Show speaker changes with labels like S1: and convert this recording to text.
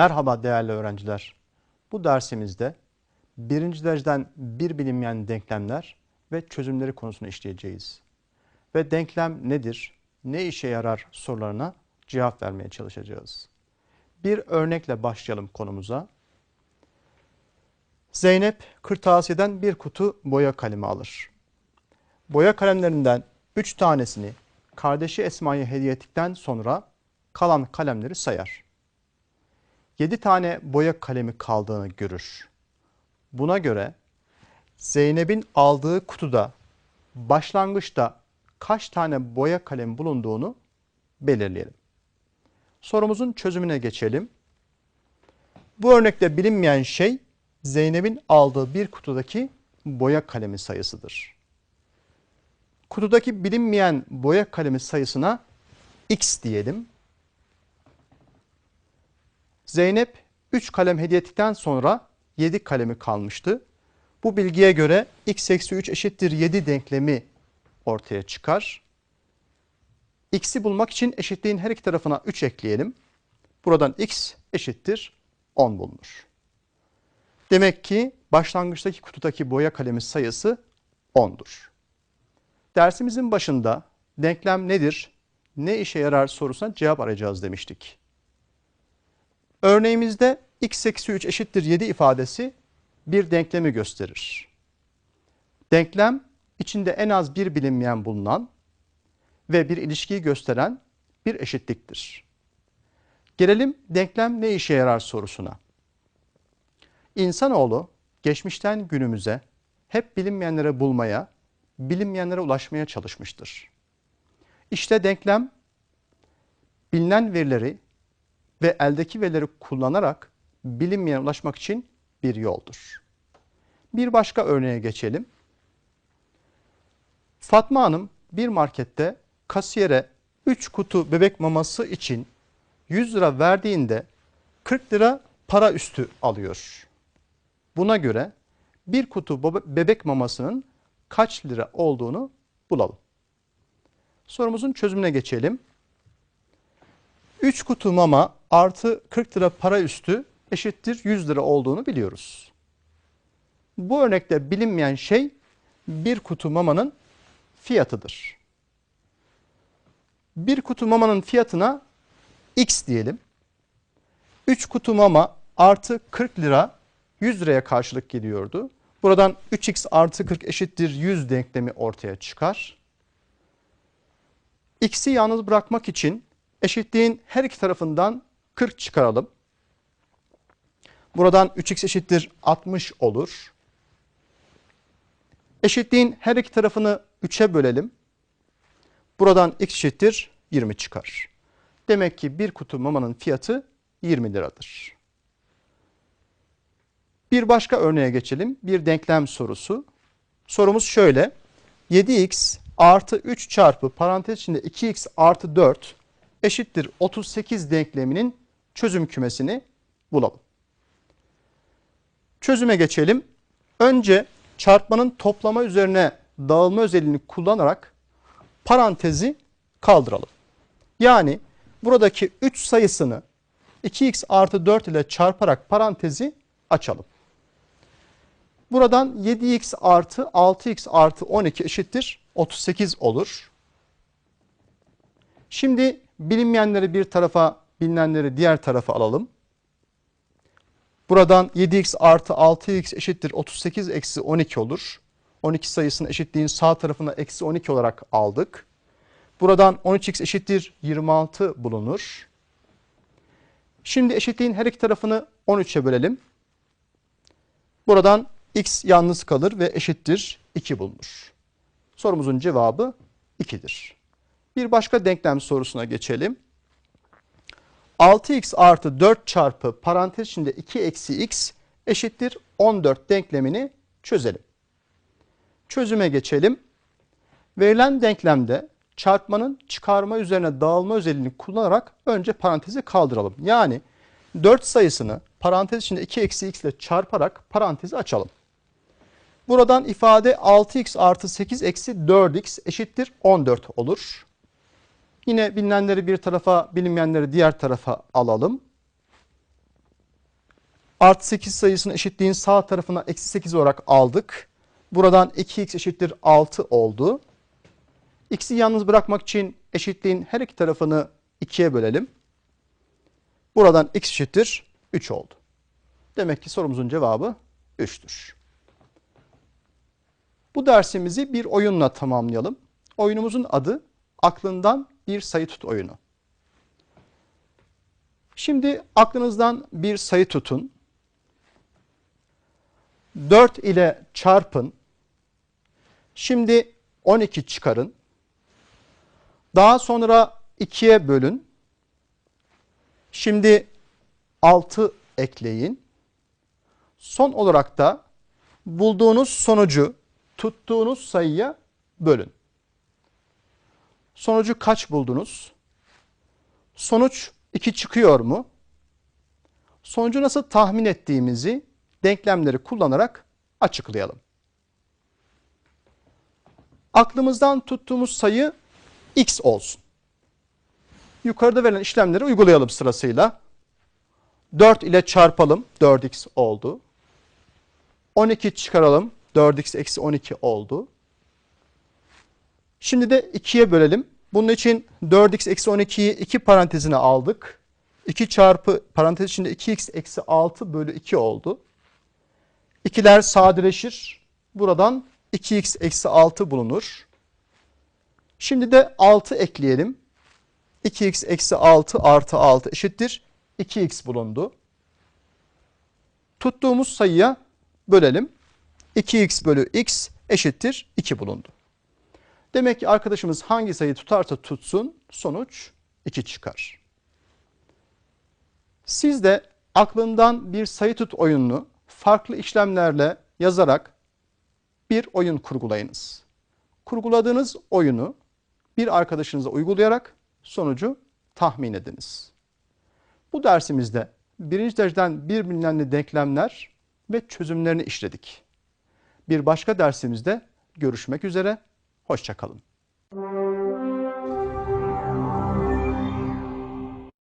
S1: Merhaba değerli öğrenciler. Bu dersimizde birinci dereceden bir bilinmeyen denklemler ve çözümleri konusunu işleyeceğiz. Ve denklem nedir, ne işe yarar sorularına cevap vermeye çalışacağız. Bir örnekle başlayalım konumuza. Zeynep kırtasiyeden bir kutu boya kalemi alır. Boya kalemlerinden 3 tanesini kardeşi Esma'ya hediye ettikten sonra kalan kalemleri sayar. 7 tane boya kalemi kaldığını görür. Buna göre Zeynep'in aldığı kutuda başlangıçta kaç tane boya kalemi bulunduğunu belirleyelim. Sorumuzun çözümüne geçelim. Bu örnekte bilinmeyen şey Zeynep'in aldığı bir kutudaki boya kalemi sayısıdır. Kutudaki bilinmeyen boya kalemi sayısına x diyelim. Zeynep 3 kalem hediye ettikten sonra 7 kalemi kalmıştı. Bu bilgiye göre x eksi 3 eşittir 7 denklemi ortaya çıkar. X'i bulmak için eşitliğin her iki tarafına 3 ekleyelim. Buradan x eşittir 10 bulunur. Demek ki başlangıçtaki kutudaki boya kalemi sayısı 10'dur. Dersimizin başında denklem nedir, ne işe yarar sorusuna cevap arayacağız demiştik. Örneğimizde x eksi 3 eşittir 7 ifadesi bir denklemi gösterir. Denklem içinde en az bir bilinmeyen bulunan ve bir ilişkiyi gösteren bir eşitliktir. Gelelim denklem ne işe yarar sorusuna. İnsanoğlu geçmişten günümüze hep bilinmeyenleri bulmaya, bilinmeyenlere ulaşmaya çalışmıştır. İşte denklem bilinen verileri ve eldeki verileri kullanarak bilinmeyene ulaşmak için bir yoldur. Bir başka örneğe geçelim. Fatma Hanım bir markette kasiyere 3 kutu bebek maması için 100 lira verdiğinde 40 lira para üstü alıyor. Buna göre bir kutu bebek mamasının kaç lira olduğunu bulalım. Sorumuzun çözümüne geçelim. 3 kutu mama artı 40 lira para üstü eşittir 100 lira olduğunu biliyoruz. Bu örnekte bilinmeyen şey bir kutu mamanın fiyatıdır. Bir kutu mamanın fiyatına x diyelim. 3 kutu mama artı 40 lira 100 liraya karşılık geliyordu. Buradan 3x artı 40 eşittir 100 denklemi ortaya çıkar. X'i yalnız bırakmak için eşitliğin her iki tarafından 40 çıkaralım. Buradan 3x eşittir 60 olur. Eşitliğin her iki tarafını 3'e bölelim. Buradan x eşittir 20 çıkar. Demek ki bir kutu mamanın fiyatı 20 liradır. Bir başka örneğe geçelim. Bir denklem sorusu. Sorumuz şöyle. 7x artı 3 çarpı parantez içinde 2x artı 4 eşittir 38 denkleminin çözüm kümesini bulalım. Çözüme geçelim. Önce çarpmanın toplama üzerine dağılma özelliğini kullanarak parantezi kaldıralım. Yani buradaki 3 sayısını 2x artı 4 ile çarparak parantezi açalım. Buradan 7x artı 6x artı 12 eşittir 38 olur. Şimdi bilinmeyenleri bir tarafa bilinenleri diğer tarafa alalım. Buradan 7x artı 6x eşittir 38 eksi 12 olur. 12 sayısının eşitliğin sağ tarafına eksi 12 olarak aldık. Buradan 13x eşittir 26 bulunur. Şimdi eşitliğin her iki tarafını 13'e bölelim. Buradan x yalnız kalır ve eşittir 2 bulunur. Sorumuzun cevabı 2'dir. Bir başka denklem sorusuna geçelim. 6x artı 4 çarpı parantez içinde 2 eksi x eşittir 14 denklemini çözelim. Çözüme geçelim. Verilen denklemde çarpmanın çıkarma üzerine dağılma özelliğini kullanarak önce parantezi kaldıralım. Yani 4 sayısını parantez içinde 2 eksi x ile çarparak parantezi açalım. Buradan ifade 6x artı 8 eksi 4x eşittir 14 olur. Yine bilinenleri bir tarafa, bilinmeyenleri diğer tarafa alalım. Artı 8 sayısını eşitliğin sağ tarafına eksi 8 olarak aldık. Buradan 2x eşittir 6 oldu. X'i yalnız bırakmak için eşitliğin her iki tarafını 2'ye bölelim. Buradan x eşittir 3 oldu. Demek ki sorumuzun cevabı 3'tür. Bu dersimizi bir oyunla tamamlayalım. Oyunumuzun adı aklından bir sayı tut oyunu. Şimdi aklınızdan bir sayı tutun. 4 ile çarpın. Şimdi 12 çıkarın. Daha sonra 2'ye bölün. Şimdi 6 ekleyin. Son olarak da bulduğunuz sonucu tuttuğunuz sayıya bölün. Sonucu kaç buldunuz? Sonuç 2 çıkıyor mu? Sonucu nasıl tahmin ettiğimizi denklemleri kullanarak açıklayalım. Aklımızdan tuttuğumuz sayı x olsun. Yukarıda verilen işlemleri uygulayalım sırasıyla. 4 ile çarpalım. 4x oldu. 12 çıkaralım. 4x eksi 12 oldu. Şimdi de 2'ye bölelim. Bunun için 4x eksi 12'yi 2 parantezine aldık. 2 çarpı parantez içinde 2x eksi 6 bölü 2 oldu. İkiler sadeleşir. Buradan 2x eksi 6 bulunur. Şimdi de 6 ekleyelim. 2x eksi 6 artı 6 eşittir. 2x bulundu. Tuttuğumuz sayıya bölelim. 2x bölü x eşittir 2 bulundu. Demek ki arkadaşımız hangi sayı tutarsa tutsun sonuç 2 çıkar. Siz de aklından bir sayı tut oyununu farklı işlemlerle yazarak bir oyun kurgulayınız. Kurguladığınız oyunu bir arkadaşınıza uygulayarak sonucu tahmin ediniz. Bu dersimizde birinci dereceden bir bilinenli denklemler ve çözümlerini işledik. Bir başka dersimizde görüşmek üzere, hoşçakalın.